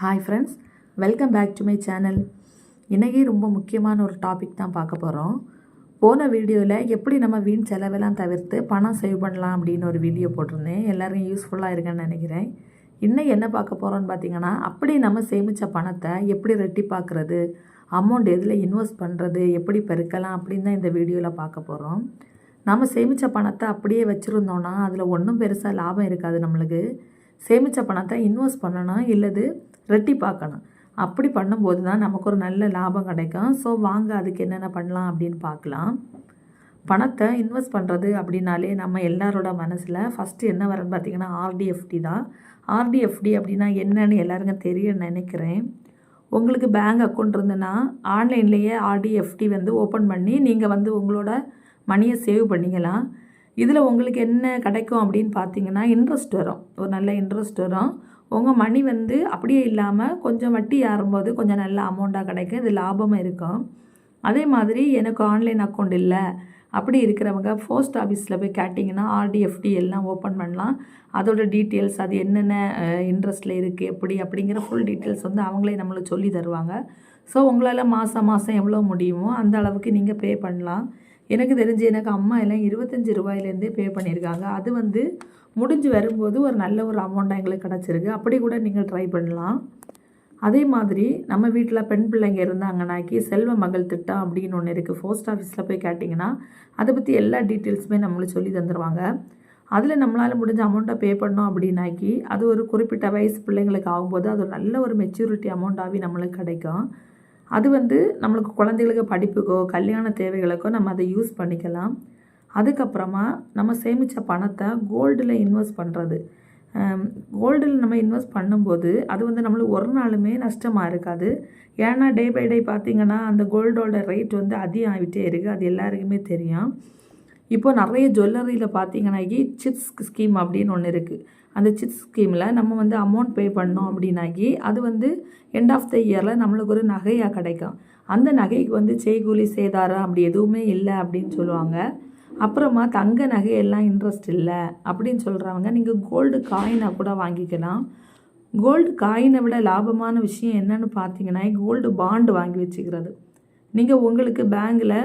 Hi friends welcome back to my channel இன்றைக்கி ரொம்ப முக்கியமான ஒரு டாபிக் தான் பார்க்க போகிறோம் போன வீடியோவில் எப்படி நம்ம வீண் செலவெல்லாம் தவிர்த்து பணம் சேவ் பண்ணலாம் அப்படின்னு ஒரு வீடியோ போட்டிருந்தேன். எல்லோரும் யூஸ்ஃபுல்லாக இருக்குன்னு நினைக்கிறேன். இன்னைக்கு என்ன பார்க்க போகிறோன்னு பார்த்தீங்கன்னா அப்படி நம்ம சேமித்த பணத்தை எப்படி ரெட்டிப்பாக்குறது அமௌண்ட் எதில் இன்வெஸ்ட் பண்ணுறது எப்படி பெருக்கலாம் அப்படின்னு தான் இந்த வீடியோவில் பார்க்க போகிறோம் நம்ம சேமித்த பணத்தை அப்படியே வச்சுருந்தோன்னா அதில் ஒன்றும் பெருசாக லாபம் இருக்காது நம்மளுக்கு. சேமித்த பணத்தை இன்வெஸ்ட் பண்ணணும் இல்லது ரெட்டி பார்க்கணும் அப்படி பண்ணும்போது தான் நமக்கு ஒரு நல்ல லாபம் கிடைக்கும். ஸோ வாங்க அதுக்கு என்னென்ன பண்ணலாம் அப்படின்னு பார்க்கலாம். பணத்தை இன்வெஸ்ட் பண்ணுறது அப்படின்னாலே நம்ம எல்லாரோட மனசில் ஃபஸ்ட்டு என்ன வரும்னு பார்த்திங்கன்னா ஆர்டிஎஃப்டி தான். ஆர்டிஎஃப்டி அப்படின்னா என்னன்னு எல்லாருக்கும் தெரிய நினைக்கிறேன். உங்களுக்கு பேங்க் அக்கௌண்ட் இருந்ததுன்னா ஆன்லைன்லேயே ஆர்டிஎஃப்டி வந்து ஓப்பன் பண்ணி நீங்கள் வந்து உங்களோட மணியை சேவ் பண்ணிக்கலாம். இதில் உங்களுக்கு என்ன கிடைக்கும் அப்படின்னு பார்த்தீங்கன்னா இன்ட்ரெஸ்ட் வரும். ஒரு நல்ல இன்ட்ரெஸ்ட் வரும். உங்கள் மணி வந்து அப்படியே இல்லாமல் கொஞ்சம் வட்டி ஏறும்போது கொஞ்சம் நல்ல அமௌண்ட்டாக கிடைக்கும். இது லாபமாக இருக்கும். அதே மாதிரி எனக்கு ஆன்லைன் அக்கௌண்ட் இல்லை. அப்படி இருக்கிறவங்க போஸ்ட் ஆஃபீஸில் போய் கேட்டிங்கன்னா ஆர்டிஎஃப்டி எல்லாம் ஓப்பன் பண்ணலாம். அதோட டீட்டெயில்ஸ் அது என்னென்ன இன்ட்ரெஸ்ட்டில் இருக்குது எப்படி அப்படிங்கிற ஃபுல் டீட்டெயில்ஸ் வந்து அவங்களே நம்மளுக்கு சொல்லி தருவாங்க. ஸோ உங்களால் மாதம் மாதம் எவ்வளோ முடியுமோ அந்த அளவுக்கு நீங்கள் பே பண்ணலாம். எனக்கு தெரிஞ்சு எனக்கு அம்மா எல்லாம் இருபத்தஞ்சி ரூபாயிலேருந்தே பே பண்ணியிருக்காங்க. அது வந்து முடிஞ்சு வரும்போது ஒரு நல்ல ஒரு அமௌண்ட்டாக எங்களுக்கு கிடச்சிருக்கு. அப்படி கூட நீங்கள் ட்ரை பண்ணலாம். அதே மாதிரி நம்ம வீட்டில் பெண் பிள்ளைங்க இருந்தாங்கனாக்கி செல்வ மகள் திட்டம் அப்படின்னு ஒன்று இருக்குது போஸ்ட் ஆஃபீஸில் போய் கேட்டிங்கன்னா அதை பற்றி எல்லா டீட்டெயில்ஸுமே நம்மளுக்கு சொல்லி தந்துடுவாங்க அதில் நம்மளால் முடிஞ்ச அமௌண்ட்டை பே பண்ணோம் அப்படின்னாக்கி அது ஒரு குறிப்பிட்ட வயசு பிள்ளைங்களுக்கு ஆகும்போது அது ஒரு நல்ல ஒரு மெச்சூரிட்டி அமௌண்ட்டாகவே நம்மளுக்கு கிடைக்கும். அது வந்து நம்மளுக்கு குழந்தைகளுக்கு படிப்புக்கோ கல்யாண தேவைகளுக்கோ நம்ம அதை யூஸ் பண்ணிக்கலாம். அதுக்கப்புறமா நம்ம சேமித்த பணத்தை கோல்டில் இன்வெஸ்ட் பண்ணுறது கோல்டில் நம்ம இன்வெஸ்ட் பண்ணும்போது அது வந்து நம்மளுக்கு ஒரு நாளுமே நஷ்டமாக இருக்காது. ஏன்னா டே பை டே பார்த்திங்கன்னா அந்த கோல்டோட ரேட் வந்து அதிகம் ஆகிட்டே இருக்குது அது எல்லாருக்குமே தெரியும். இப்போ நிறைய ஜுவல்லரியில் பார்த்தீங்கன்னாக்கி சிப்ஸ் ஸ்கீம் அப்படின்னு ஒன்று இருக்குது அந்த சிப்ஸ் ஸ்கீமில் நம்ம வந்து அமௌண்ட் பே பண்ணோம் அப்படின்னாக்கி அது வந்து எண்ட் ஆஃப் த இயரில் நம்மளுக்கு ஒரு நகையாக கிடைக்கும். அந்த நகைக்கு வந்து செய்கூலி சேதாரம் அப்படி எதுவுமே இல்லை அப்படின்னு சொல்லுவாங்க. அப்புறமா தங்க நகையெல்லாம் இன்ட்ரெஸ்ட் இல்லை அப்படின்னு சொல்கிறவங்க நீங்கள் கோல்டு காயினை கூட வாங்கிக்கலாம். கோல்டு காயினை விட லாபமான விஷயம் என்னன்னு பார்த்தீங்கன்னா கோல்டு பாண்டு வாங்கி வச்சுக்கிறது. நீங்கள் உங்களுக்கு பேங்கில்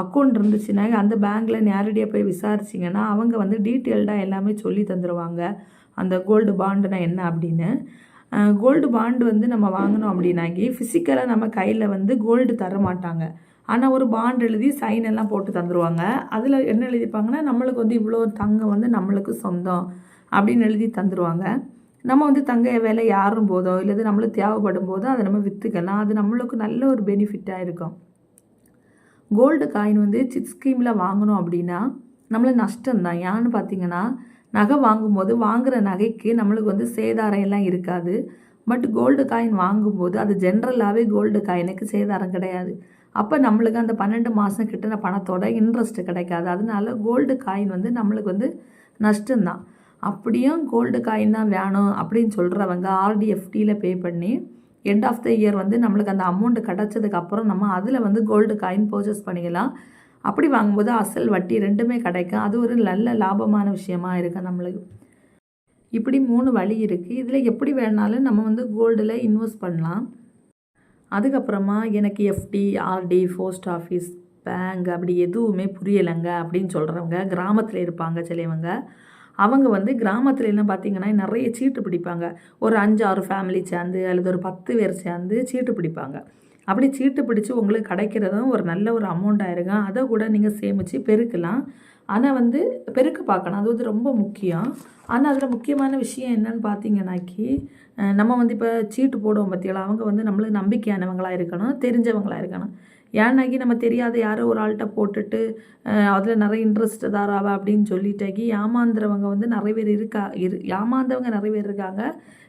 அக்கௌண்ட் இருந்துச்சுன்னா அந்த பேங்க்கில் நேரடியாக போய் விசாரிச்சிங்கன்னா அவங்க வந்து டீட்டெயில்டாக எல்லாமே சொல்லி தந்துடுவாங்க அந்த கோல்டு பாண்டுனா என்ன அப்படின்னு? கோல்டு பாண்டு வந்து நம்ம வாங்கினோம் அப்படின்னாக்கி ஃபிசிக்கலாக நம்ம கையில் வந்து கோல்டு தர மாட்டாங்க ஆனால் ஒரு பாண்ட் எழுதி சைன் எல்லாம் போட்டு தந்துடுவாங்க அதில் என்ன எழுதிப்பாங்கன்னா நம்மளுக்கு வந்து இவ்வளோ தங்கம் வந்து நம்மளுக்கு சொந்தம் அப்படின்னு எழுதி தந்துடுவாங்க நம்ம வந்து தங்க வேலை யாரும் போதோ இல்லை நம்மளுக்கு தேவைப்படும் போதோ அதை நம்ம விற்றுக்கலாம் அது நம்மளுக்கு நல்ல ஒரு பெனிஃபிட்டாக இருக்கும். கோல்டு காயின் வந்து சிட் ஸ்கீமில் வாங்கினோம் அப்படின்னா நம்மளுக்கு நஷ்டம்தான். ஏன்னு பார்த்தீங்கன்னா நகை வாங்கும்போது வாங்குகிற நகைக்கு நம்மளுக்கு வந்து சேதாரம் எல்லாம் இருக்காது. பட் கோல்டு காயின் வாங்கும்போது அது ஜென்ரலாகவே கோல்டு காயினுக்கு சேதாரம் கிடையாது. அப்போ நம்மளுக்கு அந்த பன்னெண்டு மாதம் கிட்ட பணத்தோட இன்ட்ரெஸ்ட் கிடைக்காது. அதனால கோல்டு காயின் வந்து நம்மளுக்கு வந்து நஷ்டம்தான். அப்படியும் கோல்டு காயின் தான் வேணும் அப்படின்னு சொல்கிறவங்க ஆர்டிஎஃப்டியில் பே பண்ணி எண்ட் ஆஃப் த இயர் வந்து நம்மளுக்கு அந்த அமௌண்ட் கிடச்சதுக்கப்புறம் நம்ம அதில் வந்து கோல்டு காயின் பர்ச்சேஸ் பண்ணிக்கலாம். அப்படி வாங்கும்போது அசல் வட்டி ரெண்டுமே கிடைக்கும். அது ஒரு நல்ல லாபமான விஷயமா இருக்குது நம்மளுக்கு. இப்படி மூணு வழி இருக்குது இதில் எப்படி வேணாலும் நம்ம வந்து கோல்டில் இன்வெஸ்ட் பண்ணலாம். அதுக்கப்புறமா எனக்கு FD RD post office bank அப்படி எதுவுமே புரியலைங்க அப்படின்னு சொல்கிறவங்க கிராமத்தில் இருப்பாங்க சிலவங்க. அவங்க வந்து கிராமத்துல என்ன பார்த்தீங்கன்னா நிறைய சீட்டு பிடிப்பாங்க. ஒரு அஞ்சு ஆறு ஃபேமிலி சேர்ந்து அல்லது ஒரு பத்து பேர் சேர்ந்து சீட்டு பிடிப்பாங்க. அப்படி சீட்டு பிடிச்சி உங்களுக்கு கிடைக்கிறதும் ஒரு நல்ல ஒரு அமௌண்ட்டாக இருக்கும் அதை கூட நீங்கள் சேமித்து பெருக்கலாம். ஆனால் வந்து பெருக்க பார்க்கணும் அது வந்து ரொம்ப முக்கியம். ஆனால் அதில் முக்கியமான விஷயம் என்னன்னு பார்த்தீங்கன்னாக்கி நம்ம வந்து இப்போ சீட்டு போடுவோம் பார்த்தீங்களா அவங்க வந்து நம்மளுக்கு நம்பிக்கையானவங்களாக இருக்கணும் தெரிஞ்சவங்களாக இருக்கணும். ஏன்னாக்கி நம்ம தெரியாத யாரோ ஒரு ஆள்கிட்ட போட்டுட்டு அதில் நிறைய இன்ட்ரெஸ்ட் தாராவா அப்படின்னு சொல்லிட்டாக்கி ஏமாந்துறவங்க வந்து நிறைய பேர் இருக்கா இரு ஏமாந்தவங்க நிறைய பேர் இருக்காங்க.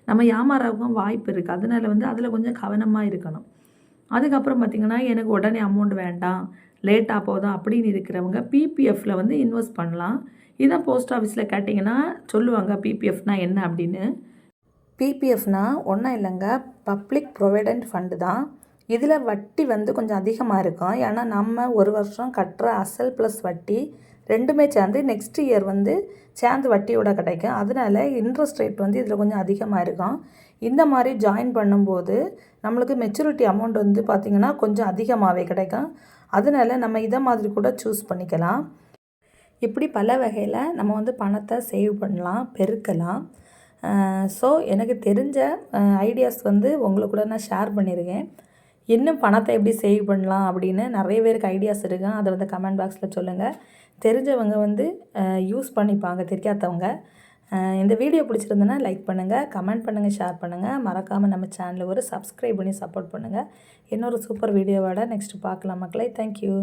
நம்ம ஏமாறவங்க வாய்ப்பு இருக்குது அதனால் வந்து அதில் கொஞ்சம் கவனமாக இருக்கணும். அதுக்கப்புறம் பார்த்திங்கன்னா எனக்கு உடனே அமௌண்ட் வேண்டாம். லேட்டாக போதும் அப்படின்னு இருக்கிறவங்க பிபிஎஃப்பில் வந்து இன்வெஸ்ட் பண்ணலாம். இதான் போஸ்ட் ஆஃபீஸில் கேட்டிங்கன்னா சொல்லுவாங்க பிபிஎஃப்னா என்ன அப்படின்னு. பிபிஎஃப்னா ஒன்றும் இல்லைங்க பப்ளிக் ப்ரொவிடென்ட் ஃபண்டு தான். இதில் வட்டி வந்து கொஞ்சம் அதிகமாக இருக்கும். ஏன்னா நம்ம ஒரு வருஷம் கட்டுற அசல் ப்ளஸ் வட்டி ரெண்டுமே சேர்ந்து நெக்ஸ்ட் இயர் வந்து சேர்ந்து வட்டியோட கிடைக்கும். அதனால இன்ட்ரெஸ்ட் ரேட் வந்து இதில் கொஞ்சம் அதிகமாக இருக்கும். இந்த மாதிரி ஜாயின் பண்ணும்போது நம்மளுக்கு மெச்சூரிட்டி அமௌண்ட் வந்து பார்த்திங்கன்னா கொஞ்சம் அதிகமாகவே கிடைக்கும். அதனால நம்ம இதை மாதிரி கூட சூஸ் பண்ணிக்கலாம். இப்படி பல வகையில் நம்ம வந்து பணத்தை சேவ் பண்ணலாம் பெருக்கலாம். ஸோ எனக்கு தெரிஞ்ச ஐடியாஸ் வந்து உங்களுக்கு கூட நான் ஷேர் பண்ணியிருக்கேன் இன்னும் பணத்தை எப்படி சேவ் பண்ணலாம் அப்படின்னு நிறைய பேருக்கு ஐடியாஸ் இருக்கும் அதை வந்து கமெண்ட் பாக்ஸில் சொல்லுங்கள் தெரிஞ்சவங்க வந்து யூஸ் பண்ணிப்பாங்க தெரியாதவங்க. இந்த வீடியோ பிடிச்சிருந்தனா லைக் பண்ணுங்கள் கமெண்ட் பண்ணுங்கள் ஷேர் பண்ணுங்கள் மறக்காமல் நம்ம சேனலை ஒரு சப்ஸ்கிரைப் பண்ணி சப்போர்ட் பண்ணுங்கள் இன்னொரு சூப்பர் வீடியோவோட நெக்ஸ்ட் பார்க்கலாம் மக்களை. தேங்க்யூ.